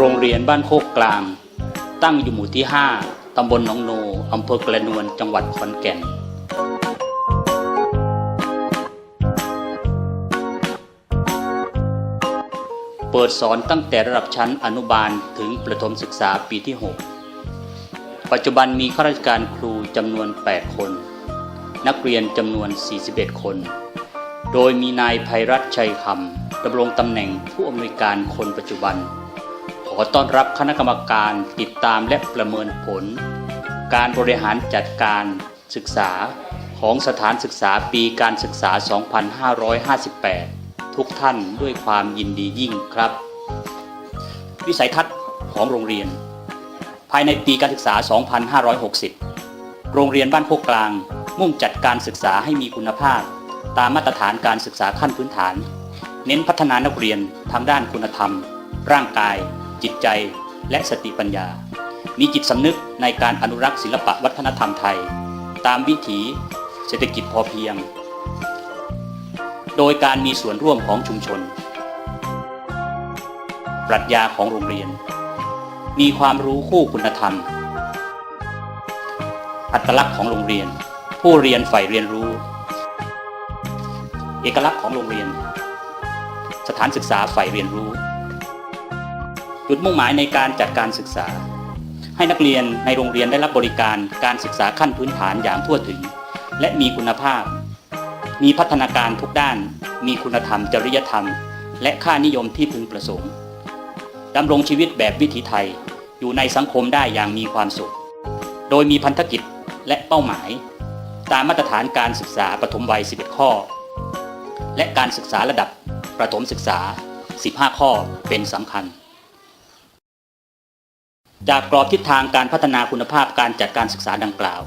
โรงเรียนบ้านโคกกลาง ตั้งอยู่หมู่ที่ 5 ตำบลหนองโน อำเภอกระนวน จังหวัดขอนแก่น เปิดสอนตั้งแต่ระดับชั้นอนุบาลถึงประถมศึกษาปีที่ 6 ปัจจุบันมีข้าราชการครูจำนวน 8 คน นักเรียนจำนวน 41 คน โดยมีนายภัยรัตชัยคำดำรงตำแหน่งผู้อำนวยการคนปัจจุบัน อต้อนรับคณะกรรมการติดตามและประเมินผล การบริหารจัดการศึกษาของสถานศึกษาปีการศึกษา 2558 ทุกท่านด้วยความยินดียิ่งครับ วิสัยทัศน์ของโรงเรียน ภายในปีการศึกษา 2560 โรงเรียนบ้านโคกกลาง มุ่งจัดการศึกษาให้มีคุณภาพ ตามมาตรฐานการศึกษาขั้นพื้นฐาน เน้นพัฒนานักเรียนทางด้านคุณธรรม ร่างกาย จิตใจและสติปัญญา มีจิตสำนึกในการอนุรักษ์ศิลปะวัฒนธรรมไทย ตามวิถีเศรษฐกิจพอเพียง โดยการมีส่วนร่วมของชุมชน ปรัชญาของโรงเรียน มีความรู้คู่คุณธรรม อัตลักษณ์ของโรงเรียน ผู้เรียนใฝ่เรียนรู้ เอกลักษณ์ของโรงเรียน สถานศึกษาใฝ่เรียนรู้ จุดมุ่งหมายในการจัดการศึกษา ให้นักเรียนในโรงเรียนได้รับบริการการศึกษาขั้นพื้นฐานอย่างทั่วถึง และมีคุณภาพ มีพัฒนาการทุกด้าน มีคุณธรรม จริยธรรม และค่านิยมที่พึงประสงค์ดำรงชีวิตแบบวิถีไทยอยู่ในสังคมได้อย่างมีความสุข โดยมีพันธกิจและเป้าหมาย ตามมาตรฐานการศึกษาปฐมวัย 11 ข้อ และการศึกษาระดับประถมศึกษา 15 ข้อเป็นสำคัญ จากกรอบทิศทางการพัฒนาคุณภาพการจัดการศึกษาดังกล่าว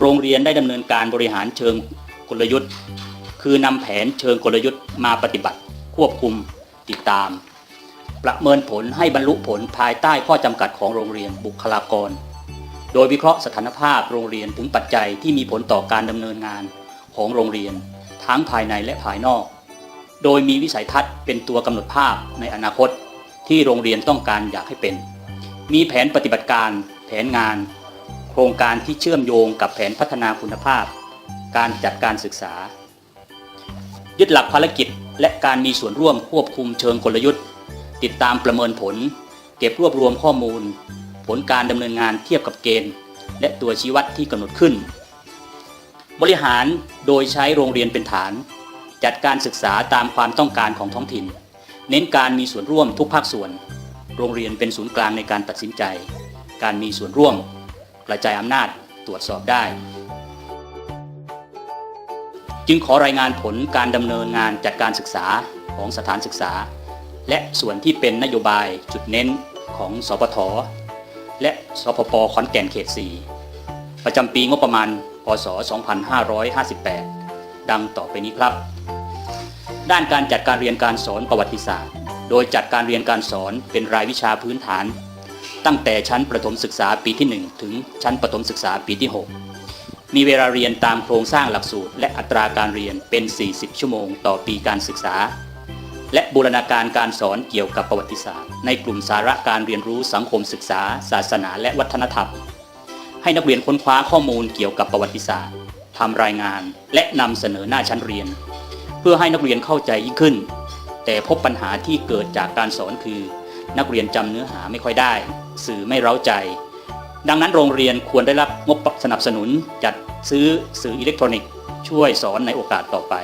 โรงเรียนได้ดำเนินการบริหารเชิงกลยุทธ์ คือนำแผนเชิงกลยุทธ์มาปฏิบัติ ควบคุมติดตาม ประเมินผลให้บรรลุผลภายใต้ข้อจำกัดของโรงเรียนบุคลากร โดยวิเคราะห์สถานภาพโรงเรียนถึงปัจจัยที่มีผลต่อการดำเนินงานของโรงเรียน ทั้งภายในและภายนอก โดยมีวิสัยทัศน์เป็นตัวกำหนดภาพในอนาคต ที่โรงเรียนต้องการอยากให้เป็น มีแผนปฏิบัติการ แผนงาน โครงการที่เชื่อมโยงกับแผนพัฒนาคุณภาพ การจัดการศึกษา ยึดหลักภารกิจและการมีส่วนร่วมควบคุมเชิงกลยุทธ์ ติดตามประเมินผล เก็บรวบรวมข้อมูล ผลการดำเนินงานเทียบกับเกณฑ์ และตัวชี้วัดที่กำหนดขึ้น บริหารโดยใช้โรงเรียนเป็นฐาน จัดการศึกษาตามความต้องการของท้องถิ่น เน้นการมีส่วนร่วมทุกภาคส่วน โรงเรียนเป็นศูนย์กลางในการตัดสินใจ การมีส่วนร่วม กระจายอำนาจตรวจสอบได้ จึงขอรายงานผลการดำเนินงานจัดการศึกษาของสถานศึกษา และส่วนที่เป็นนโยบายจุดเน้นของสปทและสพปขอนแก่นเขต 4 ประจำปีงบประมาณ พศ 2558 ดังต่อไปนี้ครับ ด้านการจัดการเรียนการสอนประวัติศาสตร์ โดยจัดการเรียนการสอนเป็นรายวิชาพื้นฐาน ตั้งแต่ชั้นประถมศึกษาปีที่ 1 ถึงชั้นประถมศึกษาปีที่ 6 มีเวลาเรียนตามโครงสร้างหลักสูตร และอัตราการเรียนเป็น 40 ชั่วโมงต่อปีการศึกษา และบูรณาการการสอนเกี่ยวกับประวัติศาสตร์ ในกลุ่มสาระการเรียนรู้สังคมศึกษา ศาสนา และวัฒนธรรม ให้นักเรียนค้นคว้าข้อมูลเกี่ยวกับประวัติศาสตร์ทำรายงานและนำเสนอหน้าชั้นเรียน เพื่อให้นักเรียนเข้าใจยิ่งขึ้น แต่พบปัญหาที่เกิดจากการสอนคือ นักเรียนจำเนื้อหาไม่ค่อยได้ สื่อไม่เร้าใจ ดังนั้นโรงเรียนควรได้รับงบสนับสนุนจัดซื้อสื่ออิเล็กทรอนิกส์ช่วยสอนในโอกาสต่อไป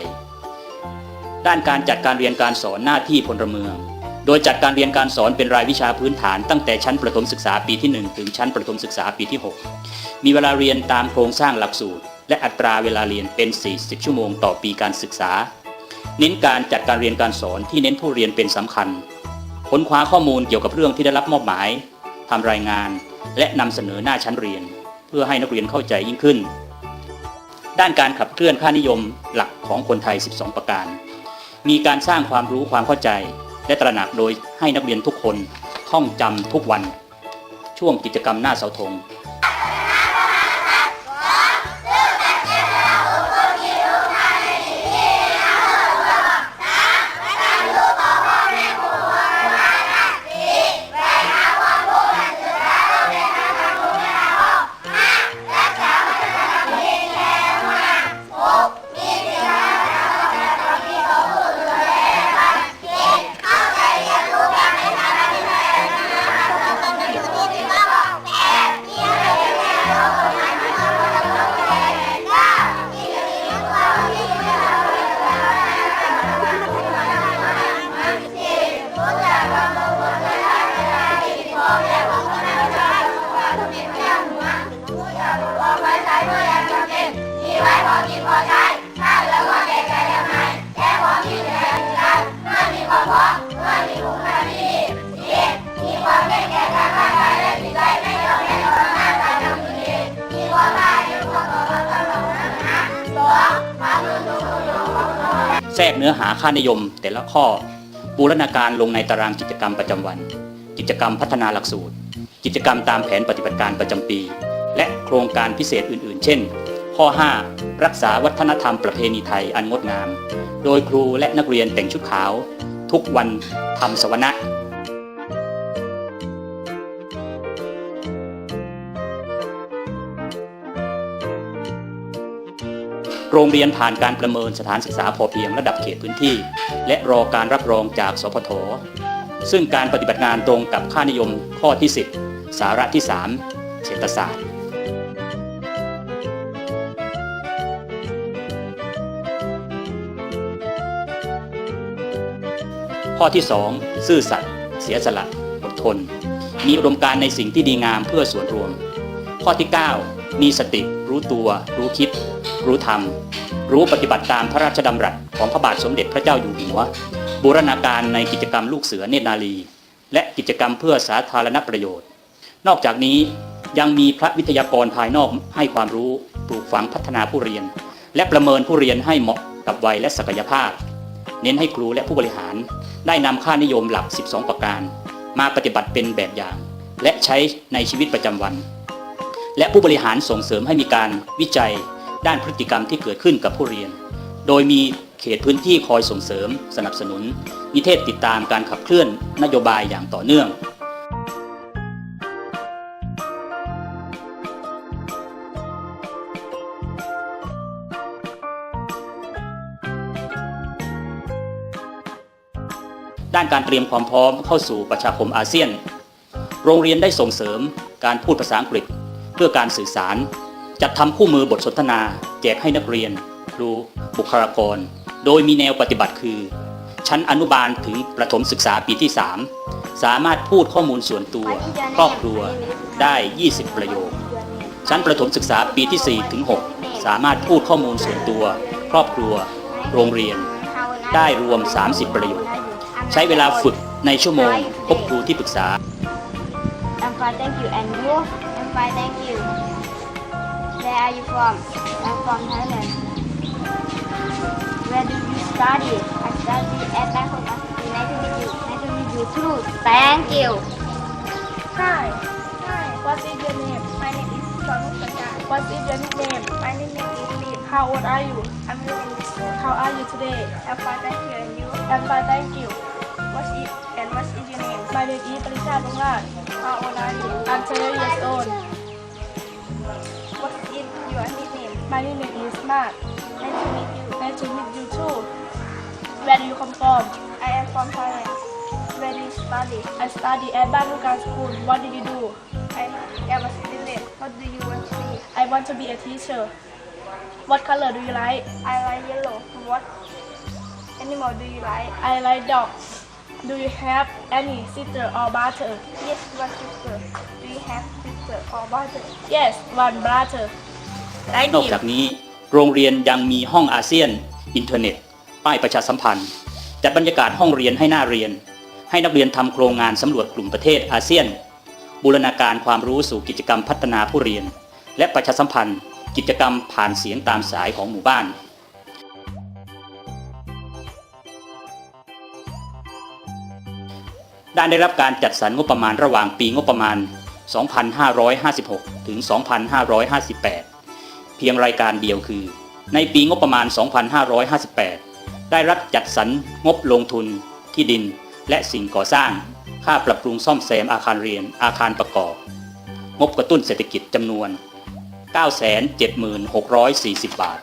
ด้านการจัดการเรียนการสอนหน้าที่พลเมือง โดยจัดการเรียนการสอนเป็นรายวิชาพื้นฐานตั้งแต่ชั้นประถมศึกษาปีที่ 1 ถึงชั้นประถมศึกษาปีที่ 6 มีเวลาเรียนตามโครงสร้างหลักสูตร และอัตราเวลาเรียนเป็น 40 ชั่วโมงต่อปีการศึกษา เน้นการจัดการเรียนการสอนที่เน้นผู้เรียนเป็นสำคัญ ค้นคว้าข้อมูลเกี่ยวกับเรื่องที่ได้รับมอบหมายทำรายงาน และนำเสนอหน้าชั้นเรียน เพื่อให้นักเรียนเข้าใจยิ่งขึ้น ด้านการขับเคลื่อนค่านิยมหลักของคนไทย 12 ประการ มีการสร้างความรู้ความเข้าใจ และตระหนักโดยให้นักเรียนทุกคนท่องจำทุกวัน ช่วงกิจกรรมหน้าเสาธง ทรกเนื้อหาค่านิยม แต่ละข้อบูรณาการลงในตารางกิจกรรมประจำวัน กิจกรรมพัฒนาหลักสูตร กิจกรรมตามแผนปฏิบัติการประจำปี และโครงการพิเศษอื่น ๆ เช่น ข้อ 5 รักษาวัฒนธรรมประเพณีไทยอันงดงาม โดยครูและนักเรียนแต่งชุดขาว ทุกวันทำสวนะ โรงเรียนผ่านการประเมินสถานศึกษาพอเพียงระดับเขตพื้นที่ และรอการรับรองจากสพทซึ่งการปฏิบัติงานตรงกับค่านิยมข้อที่ 10 สาระที่ 3 เศรษฐศาสตร์ข้อที่ 2 ซื่อสัตย์เสียสละอดทน มีอุดมการในสิ่งที่ดีงามเพื่อส่วนรวม ข้อที่ 9 มีสติ รู้ตัว รู้คิด รู้ธรรมรู้ปฏิบัติตามพระราชดำรัสของพระบาทสมเด็จพระเจ้าอยู่หัว บูรณาการในกิจกรรมลูกเสือเนตรนารีและกิจกรรมเพื่อสาธารณประโยชน์ นอกจากนี้ยังมีพระวิทยากรภายนอกให้ความรู้ปลูกฝังพัฒนาผู้เรียน และประเมินผู้เรียนให้เหมาะกับวัยและศักยภาพ เน้นให้ครูและผู้บริหาร ได้นำค่านิยมหลัก 12 ประการ มาปฏิบัติเป็นแบบอย่าง และใช้ในชีวิตประจำวัน และผู้บริหารส่งเสริมให้มีการวิจัยด้านพฤติกรรมที่เกิดขึ้นกับผู้เรียน โดยมีเขตพื้นที่คอยส่งเสริม สนับสนุน นิเทศติดตามการขับเคลื่อนนโยบายอย่างต่อเนื่อง ด้านการเตรียมความพร้อมเข้าสู่ประชาคมอาเซียน โรงเรียนได้ส่งเสริมการพูดภาษาอังกฤษ พื่อการสื่อสาร จัดทำคู่มือบทสนทนา แจกให้นักเรียน ครู บุคลากร โดยมีแนวปฏิบัติคือ ชั้นอนุบาลถึงประถมศึกษาปีที่ 3 สามารถพูดข้อมูลส่วนตัว ครอบครัวได้ 20 ประโยค ชั้นประถมศึกษาปีที่ 4 ถึง 6 สามารถพูดข้อมูลส่วนตัว ครอบครัว โรงเรียน ได้รวม 30 ประโยค ใช้เวลาฝึกในชั่วโมง พบครูที่ปรึกษา I'm fine, thank you. And you? I'm fine, thank you. Where are you from? I'm from Thailand. Where do you study? I study at Bangkok University. Nice to meet you. Nice to meet you too. Thank you. Hi. Hi. What is your name? My name is Sonupaka. What is your nickname? My nickname is Lee. How old are you? I'm 11 years old. How are you today? I'm fine, thank you. And you? I'm fine, thank you. What is and what is your name? My name is Parisha Bungan. How old are you? I'm 12 years old. What is your nickname? My nickname is Mark. Nice to meet you. Nice to meet you too. Where do you come from? I am from Thailand. Where do you study? I study at Banukan School. What do you do? I am a student. What do you want to be? I want to be a teacher. What color do you like? I like yellow. What animal do you like? I like dogs. Do you have any sister or brother? Yes, one sister. Do you have sister or brother? Yes, one brother. นอกจากนี้โรงเรียนยังมีห้องอาเซียน อินเทอร์เน็ต ป้ายประชาสัมพันธ์ จัดบรรยากาศห้องเรียนให้หน้าเรียน ให้นักเรียนทำโครงงานสำรวจกลุ่มประเทศอาเซียน บูรณาการความรู้สู่กิจกรรมพัฒนาผู้เรียน และประชาสัมพันธ์ กิจกรรมผ่านเสียงตามสายของหมู่บ้าน ด้านได้รับการจัดสรรงบประมาณระหว่างปีงบประมาณ 2,556 ถึง 2,558 เพียงรายการเดียวคือ ในปีงบประมาณ 2,558 ได้รับจัดสรรงบลงทุน ที่ดิน และสิ่งก่อสร้าง ค่าปรับปรุงซ่อมแซมอาคารเรียน อาคารประกอบ งบกระตุ้นเศรษฐกิจจำนวน 976,640 บาท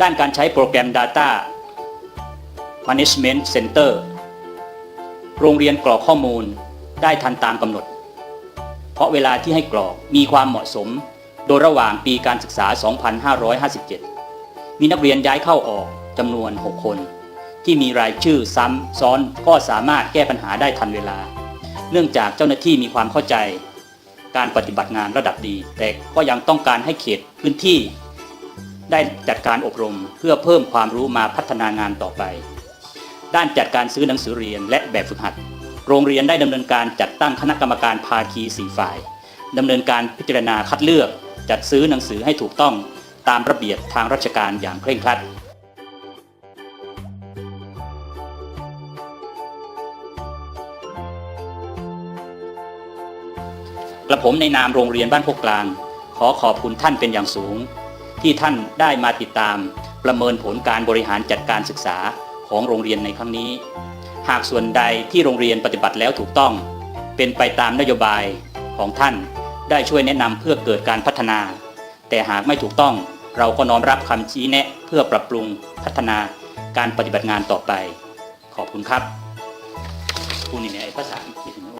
ด้านการใช้โปรแกรม Data Management Center โรงเรียนกรอกข้อมูลได้ทันตามกำหนด เพราะเวลาที่ให้กรอกมีความเหมาะสม โดยระหว่างปีการศึกษา 2557 มีนักเรียนย้ายเข้าออกจำนวน 6 คน ที่มีรายชื่อซ้ำซ้อนก็สามารถแก้ปัญหาได้ทันเวลา เนื่องจากเจ้าหน้าที่มีความเข้าใจ การปฏิบัติงานระดับดี แต่ก็ยังต้องการให้เขตพื้นที่ได้จัดการอบรมเพื่อเพิ่มความรู้มาพัฒนางานต่อไป ด้านจัดการซื้อหนังสือเรียนและแบบฝึกหัด โรงเรียนได้ดำเนินการจัดตั้งคณะกรรมการภาคีสีฝ่ายดำเนินการพิจารณาคัดเลือก จัดซื้อหนังสือให้ถูกต้องตามระเบียบทางราชการอย่างเคร่งครัดกระผมในนามโรงเรียนบ้านพวกกลาง ขอขอบคุณท่านเป็นอย่างสูง ที่ท่านได้มาติดตามประเมินผลการบริหารจัดการศึกษา ของโรงเรียนในครั้งนี้ หากส่วนใดที่โรงเรียนปฏิบัติแล้วถูกต้อง เป็นไปตามนโยบายของท่านได้ช่วยแนะนำเพื่อเกิดการพัฒนา แต่หากไม่ถูกต้องเราก็น้อมรับคำชี้แนะเพื่อปรับปรุงพัฒนาการปฏิบัติงานต่อไป ขอบคุณครับคุณนี่ในภาษาอังกฤษ